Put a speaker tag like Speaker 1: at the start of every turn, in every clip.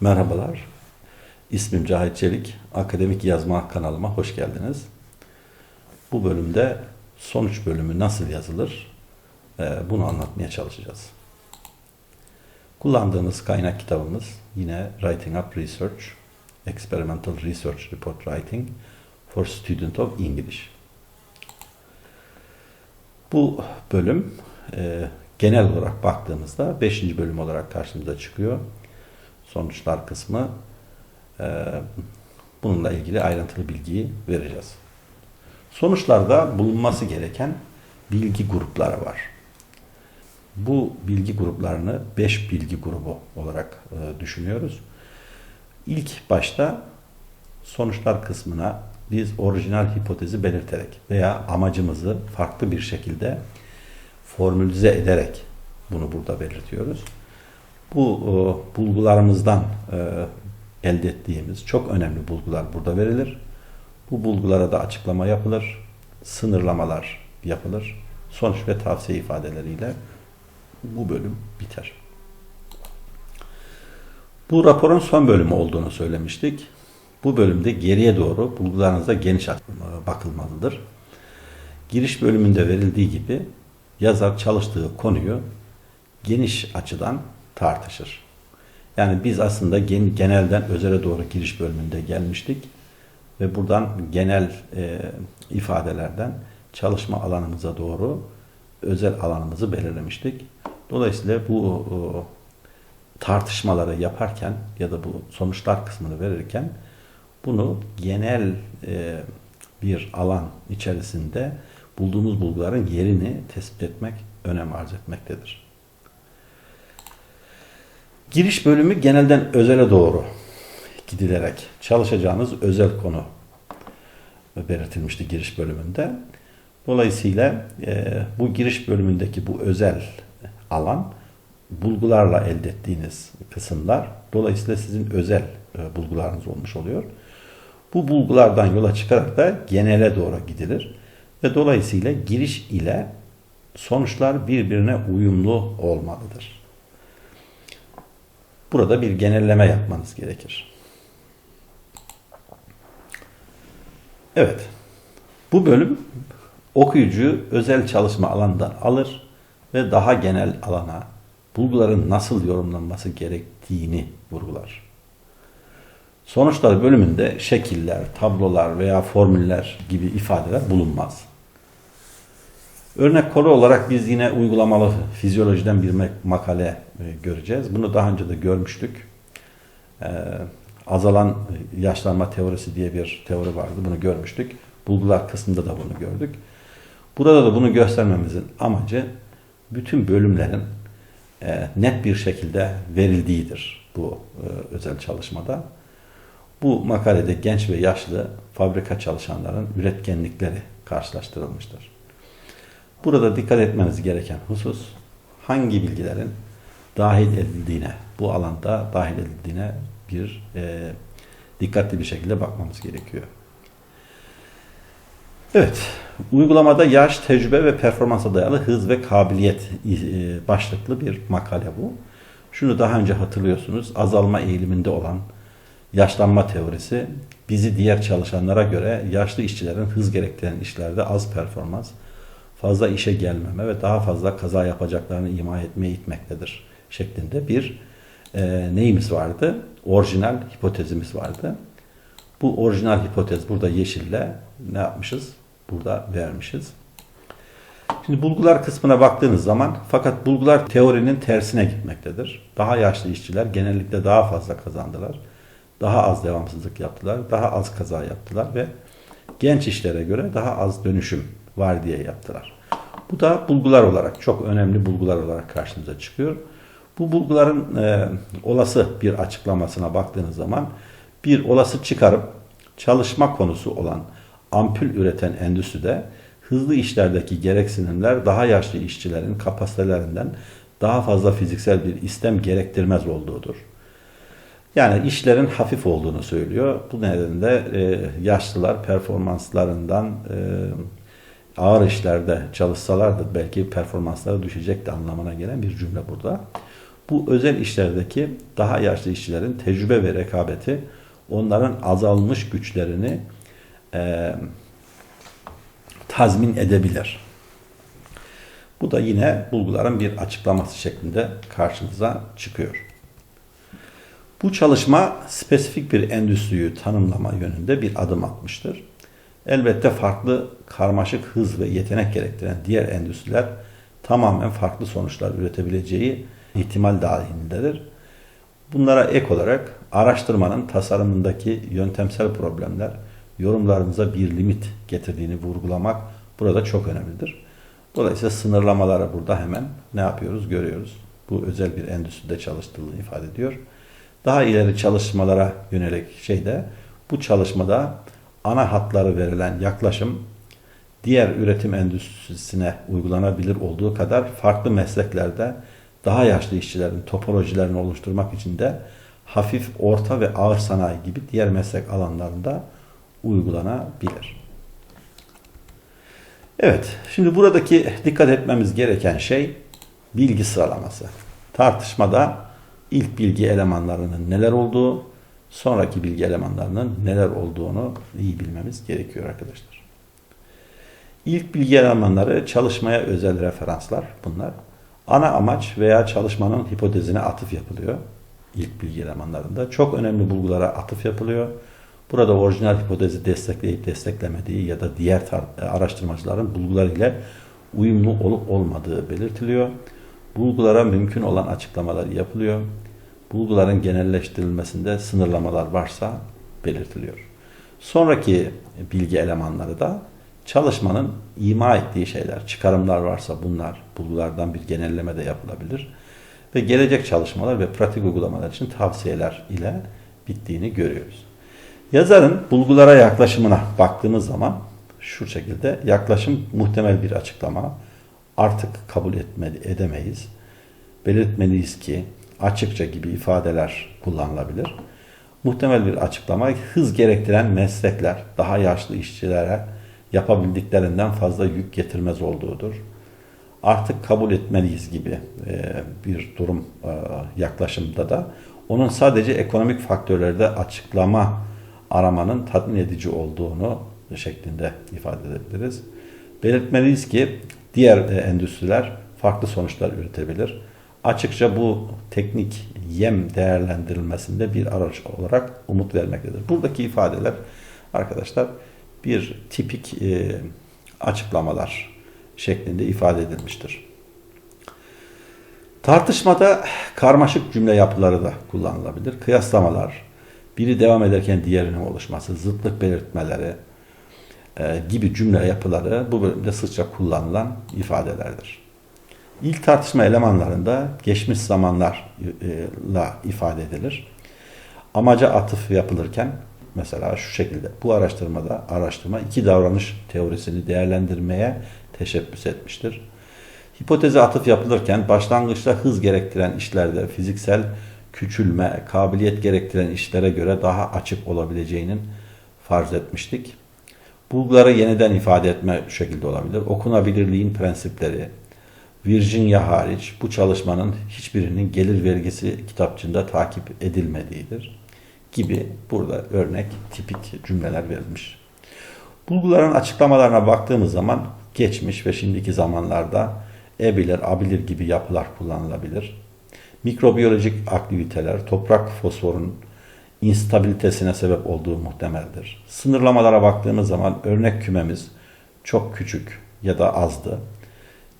Speaker 1: Merhabalar. İsmim Cahit Çelik. Akademik Yazma kanalıma hoş geldiniz. Bu bölümde sonuç bölümü nasıl yazılır e, bunu anlatmaya çalışacağız. Kullandığımız kaynak kitabımız yine Writing Up Research, Experimental Research Report Writing for Student of English. Bu bölüm e, genel olarak baktığımızda 5. bölüm olarak karşımıza çıkıyor. Sonuçlar kısmı e, bununla ilgili ayrıntılı bilgiyi vereceğiz. Sonuçlarda bulunması gereken bilgi grupları var. Bu bilgi gruplarını 5 bilgi grubu olarak e, düşünüyoruz. İlk başta sonuçlar kısmına biz orijinal hipotezi belirterek veya amacımızı farklı bir şekilde formülize ederek bunu burada belirtiyoruz. Bu e, bulgularımızdan e, elde ettiğimiz çok önemli bulgular burada verilir. Bu bulgulara da açıklama yapılır, sınırlamalar yapılır. Sonuç ve tavsiye ifadeleriyle bu bölüm biter. Bu raporun son bölümü olduğunu söylemiştik. Bu bölümde geriye doğru bulgularınıza geniş bakılmalıdır. Giriş bölümünde verildiği gibi yazar çalıştığı konuyu geniş açıdan tartışır. Yani biz aslında genelden özele doğru giriş bölümünde gelmiştik ve buradan genel e, ifadelerden çalışma alanımıza doğru özel alanımızı belirlemiştik. Dolayısıyla bu o, tartışmaları yaparken ya da bu sonuçlar kısmını verirken bunu genel e, bir alan içerisinde bulduğumuz bulguların yerini tespit etmek önem arz etmektedir. Giriş bölümü genelden özele doğru gidilerek çalışacağınız özel konu belirtilmişti giriş bölümünde. Dolayısıyla e, bu giriş bölümündeki bu özel alan bulgularla elde ettiğiniz kısımlar. Dolayısıyla sizin özel e, bulgularınız olmuş oluyor. Bu bulgulardan yola çıkarak da genele doğru gidilir. Ve dolayısıyla giriş ile sonuçlar birbirine uyumlu olmalıdır. Burada bir genelleme yapmanız gerekir. Evet. Bu bölüm okuyucuyu özel çalışma alanından alır ve daha genel alana bulguların nasıl yorumlanması gerektiğini vurgular. Sonuçlar bölümünde şekiller, tablolar veya formüller gibi ifadeler bulunmaz. Örnek konu olarak biz yine uygulamalı fizyolojiden bir makale e, göreceğiz. Bunu daha önce de görmüştük. Ee, azalan yaşlanma teorisi diye bir teori vardı. Bunu görmüştük. Bulgular kısmında da bunu gördük. Burada da bunu göstermemizin amacı bütün bölümlerin e, net bir şekilde verildiğidir bu e, özel çalışmada. Bu makalede genç ve yaşlı fabrika çalışanların üretkenlikleri karşılaştırılmıştır. Burada dikkat etmeniz gereken husus hangi bilgilerin dahil edildiğine, bu alanda dahil edildiğine bir e, dikkatli bir şekilde bakmamız gerekiyor. Evet, uygulamada yaş, tecrübe ve performansa dayalı hız ve kabiliyet e, başlıklı bir makale bu. Şunu daha önce hatırlıyorsunuz, azalma eğiliminde olan yaşlanma teorisi bizi diğer çalışanlara göre yaşlı işçilerin hız gerektiren işlerde az performans, fazla işe gelmeme ve daha fazla kaza yapacaklarını ima etmeye itmektedir şeklinde bir e, neyimiz vardı? Orijinal hipotezimiz vardı. Bu orijinal hipotez burada yeşille ne yapmışız? Burada vermişiz. Şimdi bulgular kısmına baktığınız zaman fakat bulgular teorinin tersine gitmektedir. Daha yaşlı işçiler genellikle daha fazla kazandılar. Daha az devamsızlık yaptılar. Daha az kaza yaptılar ve genç işlere göre daha az dönüşüm var diye yaptılar. Bu da bulgular olarak çok önemli bulgular olarak karşımıza çıkıyor. Bu bulguların e, olası bir açıklamasına baktığınız zaman bir olası çıkarıp çalışma konusu olan ampul üreten endüstride hızlı işlerdeki gereksinimler daha yaşlı işçilerin kapasitelerinden daha fazla fiziksel bir istem gerektirmez olduğudur. Yani işlerin hafif olduğunu söylüyor. Bu nedenle e, yaşlılar performanslarından e, ağır işlerde çalışsalardı belki performansları düşecekti anlamına gelen bir cümle burada. Bu özel işlerdeki daha yaşlı işçilerin tecrübe ve rekabeti onların azalmış güçlerini e, tazmin edebilir. Bu da yine bulguların bir açıklaması şeklinde karşımıza çıkıyor. Bu çalışma spesifik bir endüstriyi tanımlama yönünde bir adım atmıştır. Elbette farklı karmaşık hız ve yetenek gerektiren diğer endüstriler tamamen farklı sonuçlar üretebileceği ihtimal dahilindedir. Bunlara ek olarak araştırmanın tasarımındaki yöntemsel problemler yorumlarımıza bir limit getirdiğini vurgulamak burada çok önemlidir. Dolayısıyla sınırlamaları burada hemen ne yapıyoruz görüyoruz. Bu özel bir endüstride çalıştığını ifade ediyor. Daha ileri çalışmalara yönelik şeyde bu çalışmada ana hatları verilen yaklaşım diğer üretim endüstrisine uygulanabilir olduğu kadar farklı mesleklerde daha yaşlı işçilerin topolojilerini oluşturmak için de hafif, orta ve ağır sanayi gibi diğer meslek alanlarında uygulanabilir. Evet, şimdi buradaki dikkat etmemiz gereken şey bilgi sıralaması. Tartışmada ilk bilgi elemanlarının neler olduğu, sonraki bilgi elemanlarının neler olduğunu iyi bilmemiz gerekiyor arkadaşlar. İlk bilgi elemanları çalışmaya özel referanslar bunlar. Ana amaç veya çalışmanın hipotezine atıf yapılıyor. İlk bilgi elemanlarında. Çok önemli bulgulara atıf yapılıyor. Burada orijinal hipotezi destekleyip desteklemediği ya da diğer araştırmacıların bulgularıyla uyumlu olup olmadığı belirtiliyor. Bulgulara mümkün olan açıklamalar yapılıyor. Bulguların genelleştirilmesinde sınırlamalar varsa belirtiliyor. Sonraki bilgi elemanları da çalışmanın ima ettiği şeyler, çıkarımlar varsa bunlar, bulgulardan bir genelleme de yapılabilir. Ve gelecek çalışmalar ve pratik uygulamalar için tavsiyeler ile bittiğini görüyoruz. Yazarın bulgulara yaklaşımına baktığımız zaman şu şekilde yaklaşım muhtemel bir açıklama. Artık kabul etmeli, edemeyiz. Belirtmeliyiz ki açıkça gibi ifadeler kullanılabilir. Muhtemel bir açıklama hız gerektiren meslekler daha yaşlı işçilere yapabildiklerinden fazla yük getirmez olduğudur. Artık kabul etmeliyiz gibi bir durum yaklaşımda da onun sadece ekonomik faktörlerde açıklama aramanın tatmin edici olduğunu şeklinde ifade edebiliriz. Belirtmeliyiz ki diğer endüstriler farklı sonuçlar üretebilir. Açıkça bu teknik yem değerlendirilmesinde bir araç olarak umut vermektedir. Buradaki ifadeler arkadaşlar bir tipik e, açıklamalar şeklinde ifade edilmiştir. Tartışmada karmaşık cümle yapıları da kullanılabilir. Kıyaslamalar, biri devam ederken diğerinin oluşması, zıtlık belirtmeleri e, gibi cümle yapıları bu bölümde sıkça kullanılan ifadelerdir. İlk tartışma elemanlarında geçmiş zamanlarla ifade edilir. Amaca atıf yapılırken mesela şu şekilde bu araştırmada araştırma iki davranış teorisini değerlendirmeye teşebbüs etmiştir. Hipoteze atıf yapılırken başlangıçta hız gerektiren işlerde fiziksel küçülme, kabiliyet gerektiren işlere göre daha açık olabileceğinin farz etmiştik. Bulguları yeniden ifade etme şekilde olabilir. Okunabilirliğin prensipleri, Virginia hariç bu çalışmanın hiçbirinin gelir vergisi kitapçığında takip edilmediğidir gibi burada örnek tipik cümleler verilmiş. Bulguların açıklamalarına baktığımız zaman geçmiş ve şimdiki zamanlarda ebilir, abilir gibi yapılar kullanılabilir mikrobiyolojik aktiviteler toprak fosforun instabilitesine sebep olduğu muhtemeldir. Sınırlamalara baktığımız zaman örnek kümemiz çok küçük ya da azdı.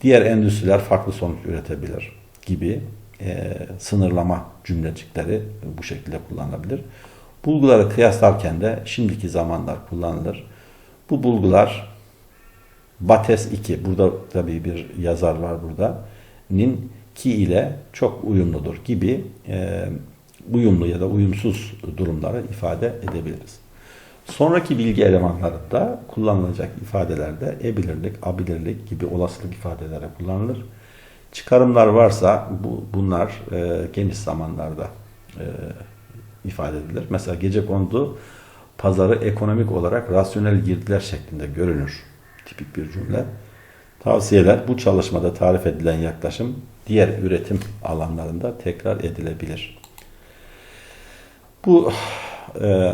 Speaker 1: Diğer endüstriler farklı sonuç üretebilir gibi e, sınırlama cümlecikleri bu şekilde kullanılabilir. Bulguları kıyaslarken de şimdiki zamanlar kullanılır. Bu bulgular Bates 2, burada tabii bir yazar var burada, nin ki ile çok uyumludur gibi e, uyumlu ya da uyumsuz durumları ifade edebiliriz. Sonraki bilgi elemanlarında kullanılacak ifadelerde ebilirlik, abilirlik gibi olasılık ifadeleri kullanılır. Çıkarımlar varsa bu, bunlar e, geniş zamanlarda e, ifade edilir. Mesela gece kondu pazarı ekonomik olarak rasyonel girdiler şeklinde görünür. Tipik bir cümle. Tavsiyeler bu çalışmada tarif edilen yaklaşım diğer üretim alanlarında tekrar edilebilir. Bu e,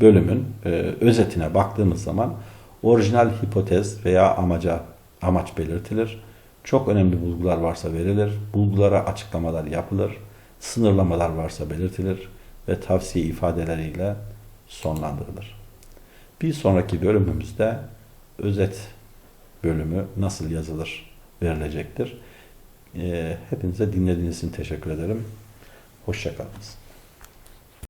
Speaker 1: bölümün e, özetine baktığımız zaman orijinal hipotez veya amaca amaç belirtilir. Çok önemli bulgular varsa verilir. Bulgulara açıklamalar yapılır. Sınırlamalar varsa belirtilir ve tavsiye ifadeleriyle sonlandırılır. Bir sonraki bölümümüzde özet bölümü nasıl yazılır verilecektir. Ee, Hepinize dinlediğiniz için teşekkür ederim. Hoşçakalınız.